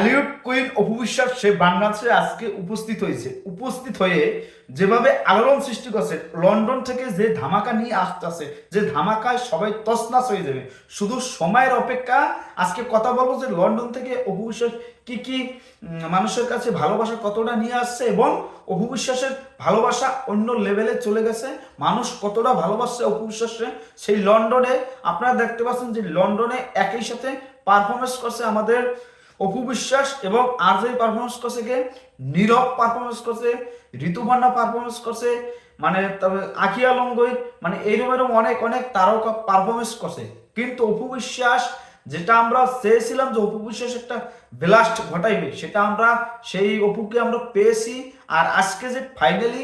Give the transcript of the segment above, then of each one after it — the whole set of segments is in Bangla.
হলিউড কুইন অপু বিশ্বাস সে বাংলাদেশে আজকে উপস্থিত হয়েছে। উপস্থিত হয়ে যেভাবে আলোড়ন সৃষ্টি করছে, লন্ডন থেকে যে ধামাকা নিয়ে আসতেছে, যে ধামাকায় সবাই তছনাছ হয়ে যাবে। শুধু সময়ের অপেক্ষা, আজকে কথা বলব যে লন্ডন থেকে অপু বিশ্বাস কি কি মানুষের কাছে ভালোবাসা কতটা নিয়ে আসছে এবং অপু বিশ্বাসের ভালোবাসা অন্য লেভেলে চলে গেছে। মানুষ কতটা ভালোবাসছে অপু বিশ্বাসে সেই লন্ডনে, আপনারা দেখতে পাচ্ছেন যে লন্ডনে একই সাথে পারফরমেন্স করছে আমাদের অপু বিশ্বাস এবং আরজে পারফরমেন্স করছে কে? নীরব পারফরমেন্স করছে, ঋতুপর্ণা পারফরমেন্স করছে মানে তবে আখিয়া লঙ্গই মানে এইরকম এরকম অনেক অনেক তারকা পারফরমেন্স করছে। কিন্তু অপু বিশ্বাস যেটা আমরা চেয়েছিলাম যে অপু বিশ্বাস একটা ব্লাস্ট ঘটাইবে, সেটা আমরা সেই অপুকে আমরা পেয়েছি। আর আজকে যে ফাইনালি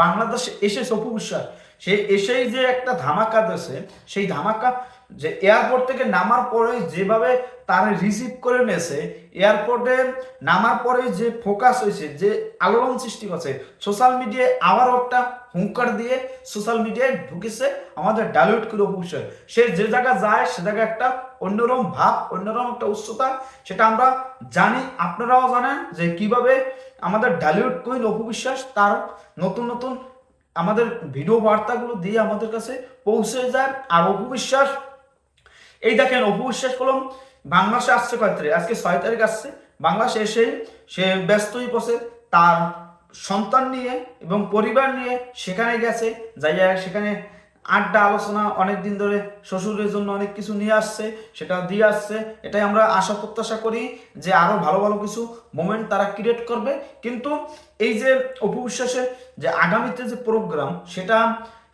বাংলাদেশে এসেছে অপু বিশ্বাস সে এসেই যে একটা ধামাকা দিয়েছে সেই ধামাকা যে এয়ারপোর্ট থেকে নামার পরে যেভাবে তার রিসিভ করে নিয়েছে এয়ারপোর্টে নামার পরে যে ফোকাস হয়েছে, যে আলোড়ন সৃষ্টি করছে সোশ্যাল মিডিয়ায় আবারও একটা হুঙ্কার দিয়ে সোশ্যাল মিডিয়ায় ঢুকেছে আমাদের ডালিউড করে অবশ্যই। সে যে জায়গা যায়, সে জায়গায় একটা অন্যরকম ভাব, অন্যরকম একটা উচ্চতা, সেটা আমরা জানি। আপনারাও জানেন যে কীভাবে আমাদের ডালিউড কুইন অপবিশ্বাস তার নতুন নতুন আমাদের ভিডিও বার্তাগুলো দিয়ে আমাদের কাছে পৌঁছে যায়। আর অপবিশ্বাস এই দেখেন অপবিশ্বাস বিশ্বাস করলাম বাংলাদেশে আসছে কয় তারিখ? আজকে ছয় তারিখ আসছে। বাংলাদেশে এসে সে ব্যস্তই পড়ছে। তার সন্তান নিয়ে এবং পরিবার নিয়ে সেখানে গেছে, যাইয়া সেখানে আড্ডা আলোচনা অনেক দিন ধরে শ্বশুরের জন্য অনেক কিছু নিয়ে আসছে সেটা দিয়ে আসছে। এটাই আমরা আশা প্রত্যাশা করি যে আরও ভালো ভালো কিছু মোমেন্ট তারা ক্রিয়েট করবে। কিন্তু এই যে অপু বিশ্বাসের যে আগামীতে যে প্রোগ্রাম সেটা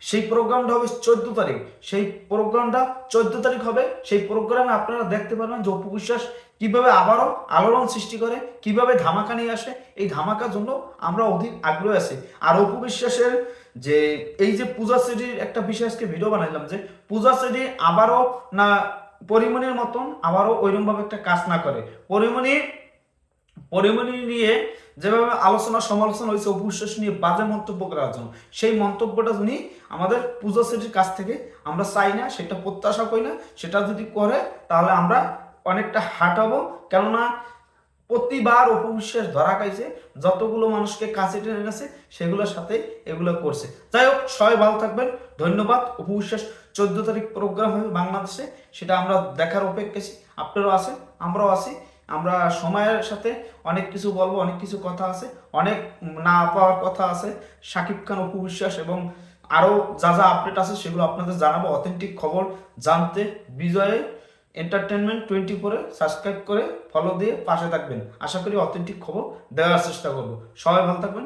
সেই প্রোগ্রামটা হবে চোদ্দ তারিখ। সেই প্রোগ্রামটা চোদ্দ তারিখ হবে। সেই প্রোগ্রামে আপনারা দেখতে পারবেন যে অপু বিশ্বাস কীভাবে আবারও আলোড়ন সৃষ্টি করে, কীভাবে ধামাকা নিয়ে আসে। এই ধামাকার জন্য আমরা অধিক আগ্রহ আছি। আর অপু বিশ্বাসের যে এই যে পূজা শ্রেণির একটা আজকে ভিডিও বানাইলাম যে, পূজা শ্রেণি আবারও না, পরিমণির মতন আবারও ওইরকম ভাবে একটা কাজ না করে। পরিমণি পরিমণি নিয়ে যেভাবে আলোচনা সমালোচনা হয়েছে অবিশ্বাস নিয়ে বাজে মন্তব্য করার জন্য, সেই মন্তব্যটা উনি আমাদের পূজা সেটির কাছ থেকে আমরা চাই না, সেটা প্রত্যাশা করি না, সেটা যদি করে, তাহলে আমরা অনেকটা হাঁটাবো। কেননা প্রতিবার অপবিশ্বাস ধরা খাইছে, যতগুলো মানুষকে কাছে টেনে গেছে সেগুলোর সাথে এগুলো করছে। যাই হোক, সবাই ভালো থাকবেন। ধন্যবাদ। অপবিশ্বাস চোদ্দ তারিখ প্রোগ্রাম হবে বাংলাদেশে, সেটা আমরা দেখার অপেক্ষা আপনারাও আছেন, আমরাও আছি। আমরা সময়ের সাথে অনেক কিছু বলব, অনেক কিছু কথা আছে, অনেক না পাওয়ার কথা আছে। সাকিব খান, অপু বিশ্বাস এবং আরও যা যা আপডেট আছে সেগুলো আপনাদের জানাব। অথেন্টিক খবর জানতে বিজয়ে এন্টারটেনমেন্ট টোয়েন্টি ফোরে সাবস্ক্রাইব করে ফলো দিয়ে পাশে থাকবেন। আশা করি অথেন্টিক খবর দেওয়ার চেষ্টা করব। সবাই ভালো থাকবেন।